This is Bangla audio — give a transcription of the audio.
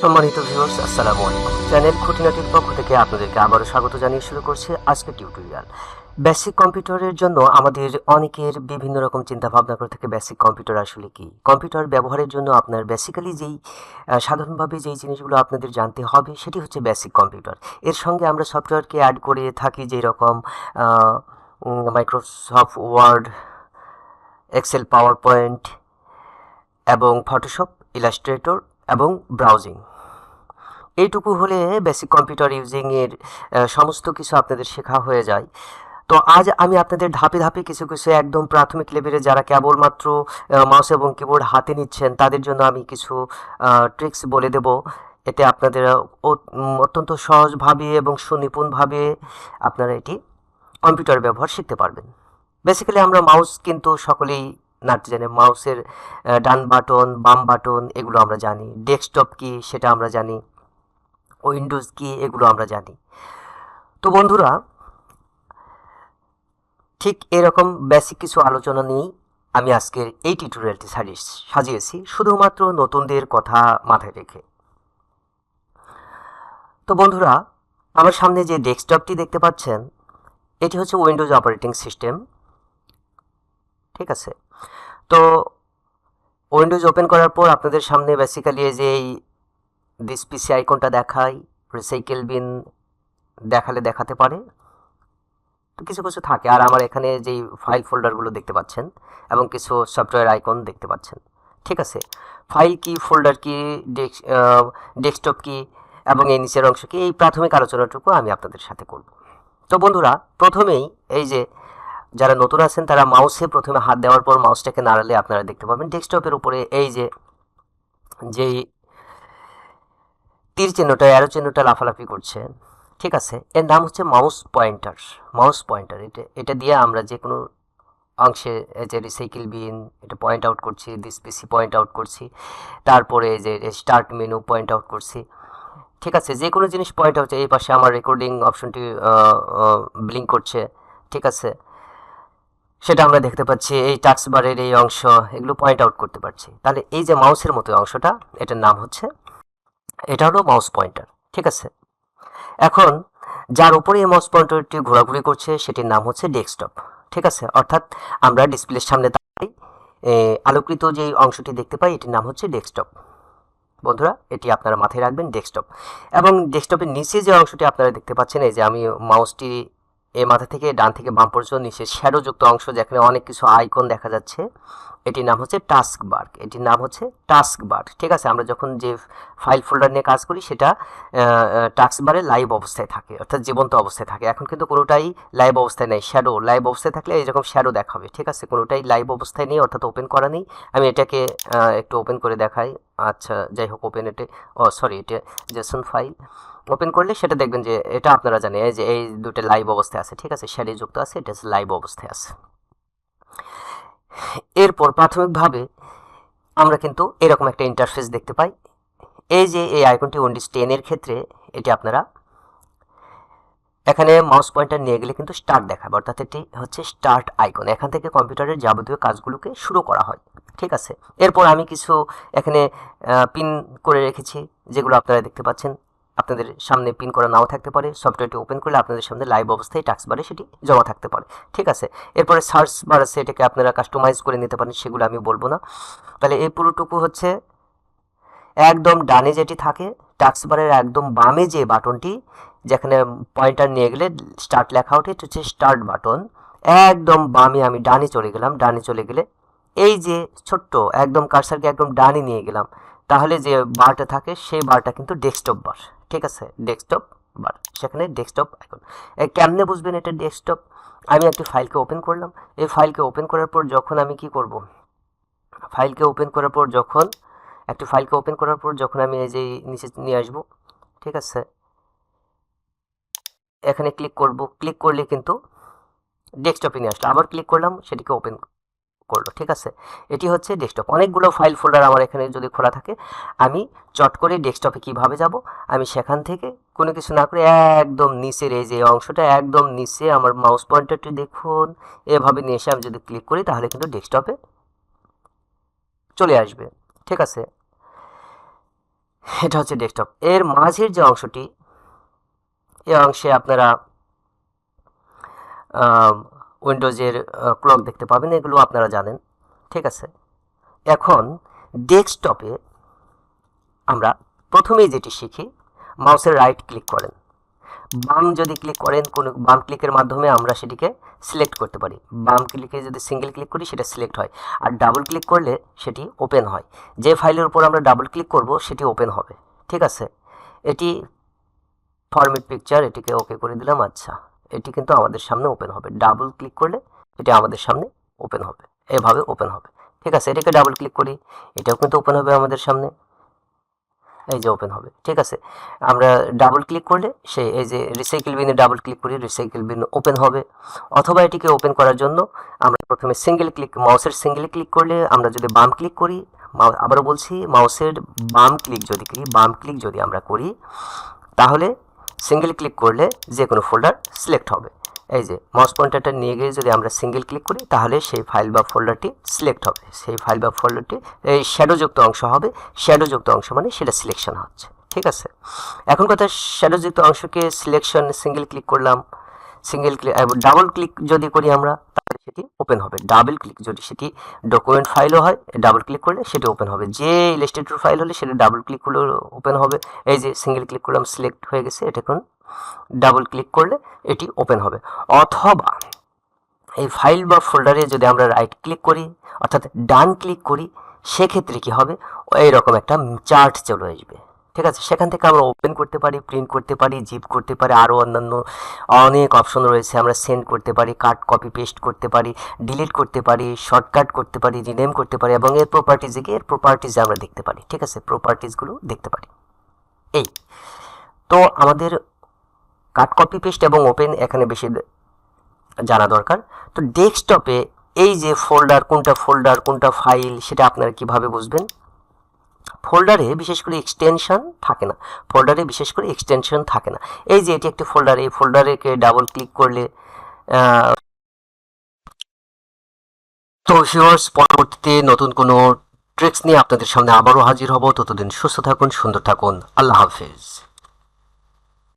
সম্মানিত ভিউয়ার্স আসসালামু আলাইকুম। চ্যানেল খুঁটিনাটির পক্ষ থেকে আপনাদেরকে আবারও স্বাগত জানিয়ে শুরু করছে আজকের টিউটোরিয়াল বেসিক কম্পিউটারের জন্য আমাদের অনেকের বিভিন্ন রকম চিন্তা ভাবনা করে থাকে বেসিক কম্পিউটার আসলে কি। কম্পিউটার ব্যবহারের জন্য আপনার বেসিক্যালি যেই সাধারণভাবে যেই জিনিসগুলো আপনাদের জানতে হবে সেটি হচ্ছে বেসিক কম্পিউটার এর সঙ্গে আমরা সফটওয়্যারকে অ্যাড করে থাকি যেই রকম Microsoft Word Excel PowerPoint এবং ফটোশপ ইলাস্ট্রেটর এবং ব্রাউজিং এইটুকু হলে বেসিক কম্পিউটার ইউজিংয়ের সমস্ত কিছু আপনাদের শেখা হয়ে যায়। তো আজ আমি আপনাদের ধাপে ধাপে কিছু কিছু একদম প্রাথমিক লেভেলে যারা কেবলমাত্র মাউস এবং কিবোর্ড হাতে নিচ্ছেন, তাদের জন্য আমি কিছু ট্রিক্স বলে দেব। এতে আপনাদের অত্যন্ত সহজভাবে এবং সুনিপুণভাবে আপনারা এটি কম্পিউটার ব্যবহার শিখতে পারবেন। বেসিক্যালি আমরা মাউস কিন্তু সকলেই নাড়তে জানি। মাউসের ডান বাটন বাম বাটন এগুলো আমরা জানি। ডেস্কটপ কি সেটা আমরা জানি। উইন্ডোজ কি এগুলো আমরা জানি। তো বন্ধুরা, ঠিক এরকম বেসিক কিছু আলোচনা নিয়েই আমি আজকের এই টিউটোরিয়ালটি সাজিয়েছি সাজিয়েছি শুধুমাত্র নতুনদের কথা মাথায় রেখে। তো বন্ধুরা, আমার সামনে যে ডেস্কটপটি দেখতে পাচ্ছেন, এটি হচ্ছে উইন্ডোজ অপারেটিং সিস্টেম ঠিক আছে? তো উইন্ডোজ ওপেন করার পর আপনাদের সামনে বেসিক্যালি এই যে এই দিস পিসি আইকনটা দেখায়, রিসাইকেল বিন দেখালে দেখাতে পারে। তো কিছু কিছু থাকে। আর আমার এখানে যেই ফাইল ফোল্ডারগুলো দেখতে পাচ্ছেন এবং কিছু সফটওয়্যার আইকন দেখতে পাচ্ছেন। ঠিক আছে? ফাইল কি, ফোল্ডার কি ডেস্কটপ কি এবং এই নিচের অংশ কি, এই প্রাথমিক আলোচনাটুকু আমি আপনাদের সাথে করব। তো বন্ধুরা, প্রথমেই এই যে যারা নতুন আছেন, তারা মাউসে প্রথমে হাত দেওয়ার পর মাউসটাকে নাড়ালে আপনারা দেখতে পাবেন ডেস্কটপের উপরে এই যে, যেই তীর চিহ্নটা অ্যারো চিহ্নটা লাফালাফি করছে। ঠিক আছে? এর নাম হচ্ছে মাউস পয়েন্টার। মাউস পয়েন্টার, এটা এটা দিয়ে আমরা যে কোনো অংশে যে রিসাইকেল বিন এটা পয়েন্ট আউট করছি দিস পিসি পয়েন্ট আউট করছি, তারপরে যে স্টার্ট মেনু পয়েন্ট আউট করছি। ঠিক আছে? যে কোনো জিনিস পয়েন্ট আউট এই পাশে আমার রেকর্ডিং অপশনটি ব্লিঙ্ক করছে। ঠিক আছে? সেটা আমরা দেখতে পাচ্ছি, এই টাক্স বারের এই অংশ, এগুলো পয়েন্ট আউট করতে পারছি। তাহলে এই যে মাউসের মতো অংশটা, এটার নাম হচ্ছে এটা হলো মাউস পয়েন্টার ঠিক আছে? এখন, যার উপরে এই মাউস পয়েন্টারটি ঘোরাঘুরি করছে, সেটির নাম হচ্ছে ডেস্কটপ ঠিক আছে? অর্থাৎ আমরা ডিসপ্লের সামনে আলোকৃত আলোকিত যে অংশটি দেখতে পাই, এটির নাম হচ্ছে ডেস্কটপ বন্ধুরা, এটি আপনারা মাথায় রাখবেন ডেস্কটপ এবং ডেস্কটপের নিচে যে অংশটি আপনারা দেখতে পাচ্ছেন, এই যে আমি মাউসটি এ মাথা থেকে ডান থেকে বাম পর্যন্ত নিচে শ্যাডোযুক্ত অংশ যেখানে অনেক কিছু আইকন দেখা যাচ্ছে। এটির নাম হচ্ছে টাস্ক বার এটির নাম হচ্ছে টাস্ক বার ঠিক আছে, আমরা যখন যে ফাইল ফোল্ডার নিয়ে কাজ করি, সেটা টাস্ক বারে লাইভ অবস্থায় থাকে, অর্থাৎ জীবন্ত অবস্থায় থাকে। এখন কিন্তু কোনোটাই লাইভ অবস্থায় নেই। শ্যাডো লাইভ অবস্থায় থাকলে এইরকম শ্যাডো দেখাবে। ঠিক আছে, কোনোটাই লাইভ অবস্থায় নেই, অর্থাৎ ওপেন করা নেই। আমি এটাকে একটু ওপেন করে দেখাই। আচ্ছা যাই হোক ওপেন এটে ও সরি এটা জেসন ফাইল ওপেন করলে সেটা দেখবেন যে এটা আপনারা জানেন, এই যে এই দুটো লাইভ অবস্থায় আছে, ঠিক আছে? শ্যাডো যুক্ত আছে, এটা লাইভ অবস্থায় আছে। এরপর প্রাথমিকভাবে আমরা কিন্তু এরকম একটা ইন্টারফেস দেখতে পাই। এই যে এই আইকনটি উইন্ডোজ টেনের ক্ষেত্রে, এটি আপনারা এখানে মাউস পয়েন্টার নিয়ে গেলে কিন্তু স্টার্ট দেখাবে। অর্থাৎ এটি হচ্ছে স্টার্ট আইকন এখান থেকে কম্পিউটারের যাবতীয় কাজগুলোকে শুরু করা হয়, ঠিক আছে? এরপর আমি কিছু এখানে পিন করে রেখেছি, যেগুলো আপনারা দেখতে পাচ্ছেন। আপনাদের সামনে পিন করা নাও থাকতে পারে। সফটওয়্যারটি ওপেন করলে আপনাদের সামনে লাইভ অবস্থায় টাক্স বারে সেটি জমা থাকতে পারে। ঠিক আছে? এরপরে সার্চ বার আছে, এটাকে আপনারা কাস্টমাইজ করে নিতে পারেন, সেগুলো আমি বলব না। তাহলে এই পুরোটুকু হচ্ছে একদম ডানে যেটি থাকে টাক্স বারের একদম বামে যে বাটনটি, যেখানে পয়েন্টার নিয়ে গেলে স্টার্ট লেখা ওঠে, এটা হচ্ছে স্টার্ট বাটন একদম বামে আমি ডানে চলে গেলাম, ডানে চলে গেলে এই যে ছোট্ট, একদম কারসারকে একদম ডানে নিয়ে গেলাম, তাহলে যে বারটা থাকে, সেই বারটা কিন্তু ডেস্কটপ বার ঠিক আছে ডেস্কটপ বার সেখানে ডেস্কটপ আইকন কেমনে বুঝবেন এটা ডেস্কটপ আমি একটি ফাইলকে ওপেন করলাম। এই ফাইলকে ওপেন করার পর যখন আমি কি করব? ফাইলকে ওপেন করার পর যখন, একটি ফাইলকে ওপেন করার পর যখন আমি এই যে নিচে নিয়ে আসব, ঠিক আছে? এখানে ক্লিক করব। ক্লিক করলে কিন্তু ডেস্কটপে নিয়ে আসলো আবার ক্লিক করলাম, সেটিকে ওপেন করল, ঠিক আছে? এটি হচ্ছে ডেস্কটপ অনেকগুলো ফাইল ফোল্ডার আমার এখানে যদি খোলা থাকে, আমি চট করে ডেস্কটপে কীভাবে যাব? আমি সেখান থেকে কোনো কিছু না করে একদম নিচের এই যে অংশটা, একদম নিচে আমার মাউস পয়েন্টারটি দেখুন। এভাবে নিয়ে এসে আমি যদি ক্লিক করি, তাহলে কিন্তু ডেস্কটপে চলে আসবে, ঠিক আছে? এটা হচ্ছে ডেস্কটপ এর মাঝের যে অংশটি এই অংশে আপনারা উইন্ডোজের ক্লক দেখতে পাবেন, এগুলো আপনারা জানেন, ঠিক আছে? এখন ডেস্কটপে আমরা প্রথমেই যেটি শিখি, মাউসের রাইট ক্লিক করেন। বাম যদি ক্লিক করেন, কোন বাম ক্লিকের মাধ্যমে আমরা সেটিকে সিলেক্ট করতে পারি। বাম ক্লিকে যদি সিঙ্গেল ক্লিক করি, সেটা সিলেক্ট হয়। আর ডাবল ক্লিক করলে সেটি ওপেন হয়। যে ফাইলের উপর আমরা ডাবল ক্লিক করব, সেটি ওপেন হবে। ঠিক আছে? এটি ফরমেট পিকচার এটিকে ওকে করে দিলাম আচ্ছা। এটি কিন্তু আমাদের সামনে ওপেন হবে। ডাবল ক্লিক করলে এটি আমাদের সামনে ওপেন হবে। এভাবে ওপেন হবে। ঠিক আছে, এটাকে ডাবল ক্লিক করি, এটাও কিন্তু ওপেন হবে আমাদের সামনে। এই যে ওপেন হবে। ঠিক আছে, আমরা ডাবল ক্লিক করলে সে, এই যে রিসাইকেল বিনে ডাবল ক্লিক করি রিসাইকেল বিন ওপেন হবে। অথবা এটিকে ওপেন করার জন্য আমরা প্রথমে সিঙ্গেল ক্লিক মাউসের সিঙ্গেল ক্লিক করলে আমরা যদি বাম ক্লিক করি আবারও বলছি মাউসের বাম ক্লিক যদি করি, বাম ক্লিক যদি আমরা করি, তাহলে সিঙ্গেল ক্লিক করলে যে কোনো ফোল্ডার সিলেক্ট হবে। এই যে মাউস পয়েন্টারটা নিয়ে গিয়ে যদি আমরা সিঙ্গেল ক্লিক করি, তাহলে সেই ফাইল বা ফোল্ডারটি সিলেক্ট হবে। সেই ফাইল বা ফোল্ডারটি এই শ্যাডোযুক্ত অংশ হবে। শ্যাডোযুক্ত অংশ মানে সেটা সিলেকশন হচ্ছে। ঠিক আছে? এখন কথা শ্যাডোযুক্ত অংশকে সিলেকশন সিঙ্গেল ক্লিক করলাম। সিঙ্গেল ক্লিক ডাবল ক্লিক যদি করি আমরা সেটি ওপেন হবে। ডাবল ক্লিক যদি সেটি ডকুমেন্ট ফাইলও হয় ডাবল ক্লিক করলে সেটি ওপেন হবে। যে ইলাস্ট্রেটর ফাইল হলে সেটা ডাবল ক্লিক করলে ওপেন হবে। এই যে সিঙ্গেল ক্লিক করলাম সিলেক্ট হয়ে গেছে, এটা এখন ডাবল ক্লিক করলে এটি ওপেন হবে। অথবা এই ফাইল বা ফোল্ডারে যদি আমরা রাইট ক্লিক করি, অর্থাৎ ডান ক্লিক করি, সেক্ষেত্রে কি হবে? এইরকম একটা চার্ট চলে আসবে। ঠিক আছে, সেখান থেকে আমরা ওপেন করতে পারি প্রিন্ট করতে পারি জিপ করতে পারি আরও অন্যান্য অনেক অপশন রয়েছে আমরা সেন্ড করতে পারি কাট কপি পেস্ট করতে পারি ডিলিট করতে পারি শর্টকাট করতে পারি রিনেম করতে পারি এবং এর প্রপার্টিজে গিয়ে এর প্রপার্টিজ আমরা দেখতে পারি, ঠিক আছে প্রপার্টিজগুলো দেখতে পারি। এই, তো আমাদের কাট কপি পেস্ট এবং ওপেন এখানে বেশি জানা দরকার। তো ডেস্কটপে এই যে ফোল্ডার কোনটা ফোল্ডার কোনটা ফাইল সেটা আপনারা কীভাবে বুঝবেন? ফোল্ডারে বিশেষ করে এক্সটেনশন থাকে না। ফোল্ডারে বিশেষ করে এক্সটেনশন থাকে না। এই যে এটি একটি ফোল্ডার, এই ফোল্ডারেকে ডাবল ক্লিক করলে তো শিওর্স পরবর্তীতে নতুন কোনো ট্রিক্স নিয়ে আপনাদের সামনে আবারও হাজির হব। ততদিন সুস্থ থাকুন, সুন্দর থাকুন। আল্লাহ হাফেজ।